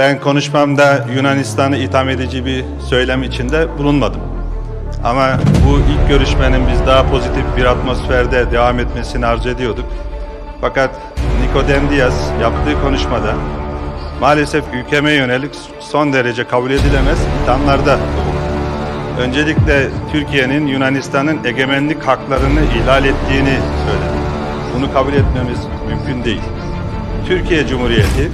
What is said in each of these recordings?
Ben konuşmamda Yunanistan'ı itham edici bir söylem içinde bulunmadım. Ama bu ilk görüşmenin biz daha pozitif bir atmosferde devam etmesini arzu ediyorduk. Fakat Nikodem Diaz yaptığı konuşmada maalesef ülkeme yönelik son derece kabul edilemez ithamlarda. Öncelikle Türkiye'nin Yunanistan'ın egemenlik haklarını ihlal ettiğini söyledi. Bunu kabul etmemiz mümkün değil. Türkiye Cumhuriyeti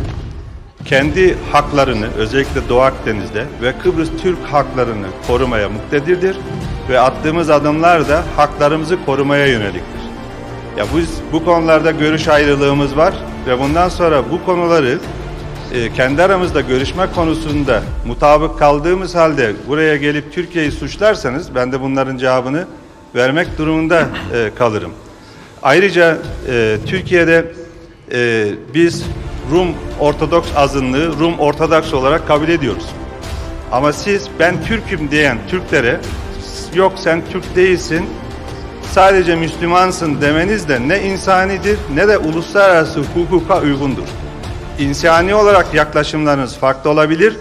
kendi haklarını özellikle Doğu Akdeniz'de ve Kıbrıs Türk haklarını korumaya muktedirdir ve attığımız adımlar da haklarımızı korumaya yöneliktir. Ya biz bu konularda görüş ayrılığımız var ve bundan sonra bu konuları e, kendi aramızda görüşme konusunda mutabık kaldığımız halde buraya gelip Türkiye'yi suçlarsanız ben de bunların cevabını vermek durumunda e, kalırım. Ayrıca e, Türkiye'de biz Rum Ortodoks azınlığı Rum Ortodoks olarak kabul ediyoruz. Ama siz ben Türk'üm diyen Türklere yok sen Türk değilsin sadece Müslümansın demeniz de ne insanidir ne de uluslararası hukuka uygundur. İnsani olarak yaklaşımlarınız farklı olabilir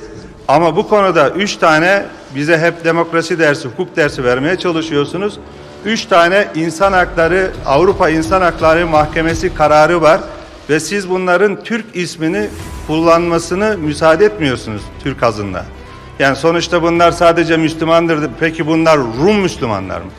ama bu konuda üç tane bize hep demokrasi dersi, hukuk dersi vermeye çalışıyorsunuz. Üç tane insan hakları, Avrupa İnsan Hakları Mahkemesi kararı var ve siz bunların Türk ismini kullanmasını müsaade etmiyorsunuz Türk azınlığa. Yani sonuçta bunlar sadece Müslümandır. Peki bunlar Rum Müslümanlar mı?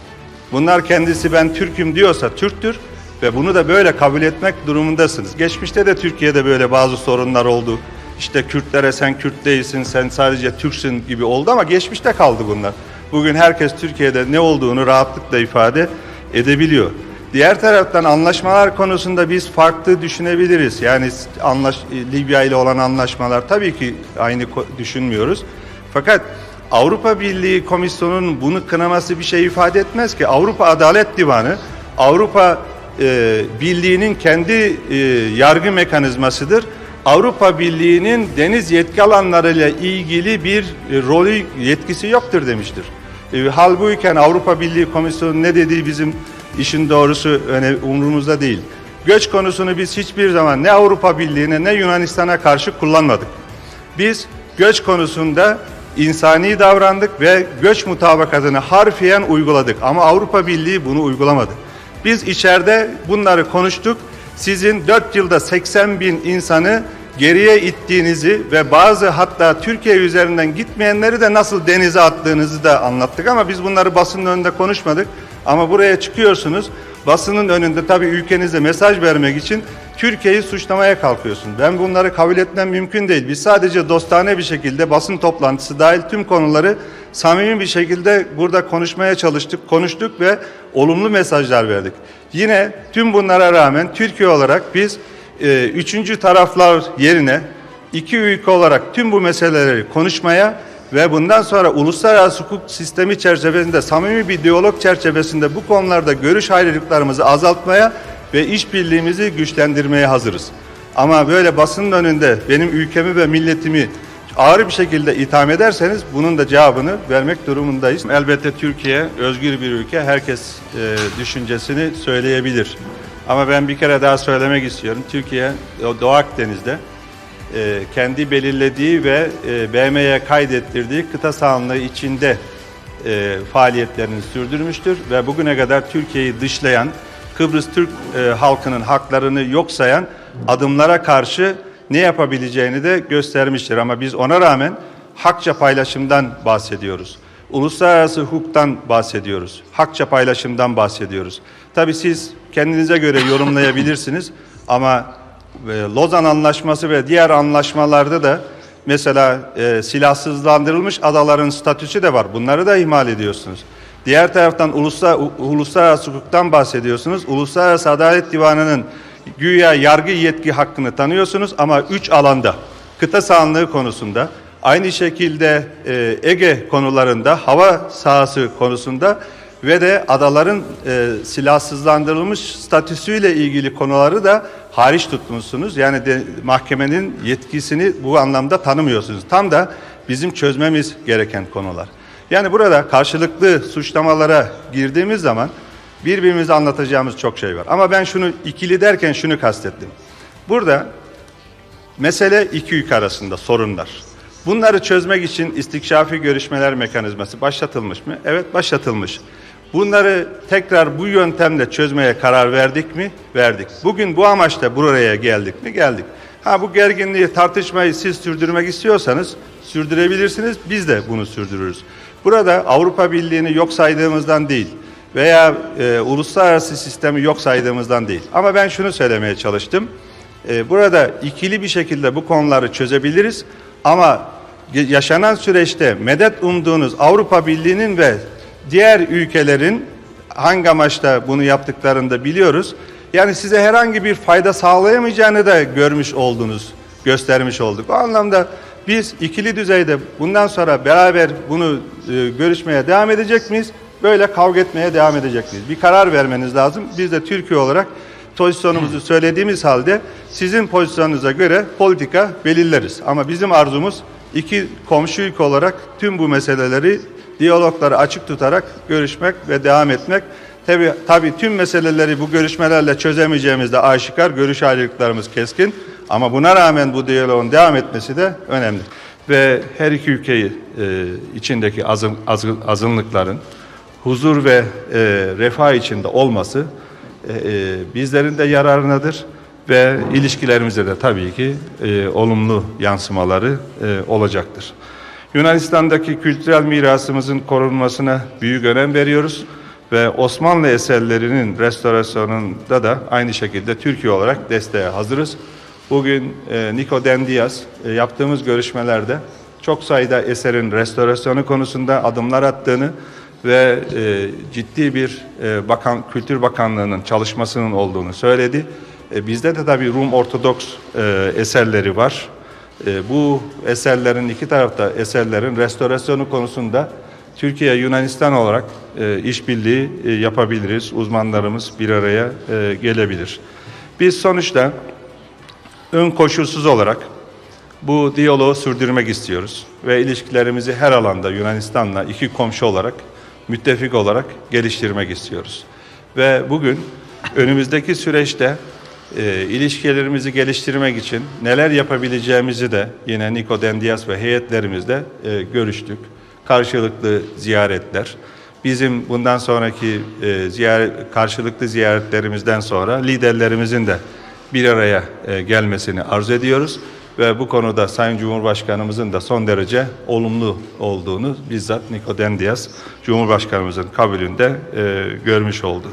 Bunlar kendisi ben Türk'üm diyorsa Türktür ve bunu da böyle kabul etmek durumundasınız. Geçmişte de Türkiye'de böyle bazı sorunlar oldu. İşte Kürtlere sen Kürt değilsin, sen sadece Türksün gibi oldu ama geçmişte kaldı bunlar. Bugün herkes Türkiye'de ne olduğunu rahatlıkla ifade edebiliyor. Diğer taraftan anlaşmalar konusunda biz farklı düşünebiliriz. Yani anlaş, Libya ile olan anlaşmalar tabii ki aynı düşünmüyoruz. Fakat Avrupa Birliği Komisyonu'nun bunu kınaması bir şey ifade etmez ki. Avrupa Adalet Divanı, Avrupa e, Birliği'nin kendi e, yargı mekanizmasıdır. Avrupa Birliği'nin deniz yetki alanlarıyla ilgili bir e, rolü, yetkisi yoktur demiştir. E, halbuyken Avrupa Birliği Komisyonu ne dediği bizim işin doğrusu öne, umurumuzda değil. Göç konusunu biz hiçbir zaman ne Avrupa Birliği'ne ne Yunanistan'a karşı kullanmadık. Biz göç konusunda insani davrandık ve göç mutabakatını harfiyen uyguladık. Ama Avrupa Birliği bunu uygulamadı. Biz içeride bunları konuştuk. Sizin 4 yılda 80 bin insanı geriye ittiğinizi ve bazı hatta Türkiye üzerinden gitmeyenleri de nasıl denize attığınızı da anlattık. Ama biz bunları basının önünde konuşmadık. Ama buraya çıkıyorsunuz. Basının önünde tabii ülkenize mesaj vermek için Türkiye'yi suçlamaya kalkıyorsun. Ben bunları kabul etmem mümkün değil. Biz sadece dostane bir şekilde basın toplantısı dahil tüm konuları samimi bir şekilde burada konuşmaya çalıştık, konuştuk ve olumlu mesajlar verdik. Yine tüm bunlara rağmen Türkiye olarak biz e, üçüncü taraflar yerine iki ülke olarak tüm bu meseleleri konuşmaya ve bundan sonra uluslararası hukuk sistemi çerçevesinde samimi bir diyalog çerçevesinde bu konularda görüş ayrılıklarımızı azaltmaya ve işbirliğimizi güçlendirmeye hazırız. Ama böyle basının önünde benim ülkemi ve milletimi ağır bir şekilde itham ederseniz bunun da cevabını vermek durumundayız. Elbette Türkiye özgür bir ülke. Herkes e, düşüncesini söyleyebilir. Ama ben bir kere daha söylemek istiyorum. Türkiye Doğu Akdeniz'de e, kendi belirlediği ve e, BM'ye kaydettirdiği kıta sahanlığı içinde e, faaliyetlerini sürdürmüştür ve bugüne kadar Türkiye'yi dışlayan, Kıbrıs Türk halkının haklarını yok sayan adımlara karşı ne yapabileceğini de göstermiştir. Ama biz ona rağmen hakça paylaşımdan bahsediyoruz. Uluslararası hukuktan bahsediyoruz. Hakça paylaşımdan bahsediyoruz. Tabii siz kendinize göre yorumlayabilirsiniz ama Lozan Anlaşması ve diğer anlaşmalarda da mesela e, silahsızlandırılmış adaların statüsü de var. Bunları da ihmal ediyorsunuz. Diğer taraftan uluslar, uluslararası hukuktan bahsediyorsunuz. Uluslararası Adalet Divanı'nın güya yargı yetki hakkını tanıyorsunuz ama üç alanda kıta sahanlığı konusunda aynı şekilde e, Ege konularında hava sahası konusunda ve de adaların e, silahsızlandırılmış statüsüyle ilgili konuları da hariç tutmuşsunuz. Yani de, mahkemenin yetkisini bu anlamda tanımıyorsunuz. Tam da bizim çözmemiz gereken konular. Yani burada karşılıklı suçlamalara girdiğimiz zaman birbirimize anlatacağımız çok şey var. Ama ben şunu ikili derken şunu kastettim. Burada Mesele iki ülke arasında sorunlar. Bunları çözmek için istikşafi görüşmeler mekanizması başlatılmış mı? Evet başlatılmış. Bunları tekrar bu yöntemle çözmeye karar verdik mi? Verdik. Bugün bu amaçla buraya geldik mi? Geldik. Ha bu gerginliği, tartışmayı siz sürdürmek istiyorsanız sürdürebilirsiniz. Biz de bunu sürdürürüz. Burada Avrupa Birliği'ni yok saydığımızdan değil veya e, uluslararası sistemi yok saydığımızdan değil. Ama ben şunu söylemeye çalıştım. E, burada ikili bir şekilde bu konuları çözebiliriz ama yaşanan süreçte medet umduğunuz Avrupa Birliği'nin ve diğer ülkelerin hangi amaçla bunu yaptıklarını da biliyoruz. Yani size herhangi bir fayda sağlayamayacağını da görmüş oldunuz, göstermiş olduk. O anlamda biz ikili düzeyde bundan sonra beraber bunu e, görüşmeye devam edecek miyiz? Böyle kavga etmeye devam edecek miyiz? Bir karar vermeniz lazım. Biz de Türkiye olarak pozisyonumuzu söylediğimiz halde sizin pozisyonunuza göre politika belirleriz. Ama bizim arzumuz iki komşu ülke olarak tüm bu meseleleri diyalogları açık tutarak görüşmek ve devam etmek. Tabi tabii tüm meseleleri bu görüşmelerle çözemeyeceğimiz de aşikar. Görüş ayrılıklarımız keskin. Ama buna rağmen bu diyaloğun devam etmesi de önemli. Ve her iki ülkeyi e, içindeki azın, azın- azınlıkların huzur ve e, refah içinde olması e, e, bizlerin de yararınadır ve ilişkilerimize de tabii ki e, olumlu yansımaları e, olacaktır. Yunanistan'daki kültürel mirasımızın korunmasına büyük önem veriyoruz ve Osmanlı eserlerinin restorasyonunda da aynı şekilde Türkiye olarak desteğe hazırız. Bugün e, Niko Dendias e, yaptığımız görüşmelerde çok sayıda eserin restorasyonu konusunda adımlar attığını ve e, ciddi bir e, bakan Kültür Bakanlığı'nın çalışmasının olduğunu söyledi. E, bizde de tabii Rum Ortodoks e, eserleri var. E, bu eserlerin iki tarafta eserlerin restorasyonu konusunda Türkiye Yunanistan olarak e, işbirliği e, yapabiliriz. Uzmanlarımız bir araya e, gelebilir. Biz sonuçta ön koşulsuz olarak bu diyaloğu sürdürmek istiyoruz ve ilişkilerimizi her alanda Yunanistan'la iki komşu olarak, müttefik olarak geliştirmek istiyoruz. Ve bugün önümüzdeki süreçte e, ilişkilerimizi geliştirmek için neler yapabileceğimizi de yine Niko Dendias ve heyetlerimizle e, görüştük. Karşılıklı ziyaretler. Bizim bundan sonraki e, ziyaret, karşılıklı ziyaretlerimizden sonra liderlerimizin de bir araya e, gelmesini arzu ediyoruz ve bu konuda Sayın Cumhurbaşkanımızın da son derece olumlu olduğunu bizzat Niko Dendias Cumhurbaşkanımızın kabulünde e, görmüş oldu.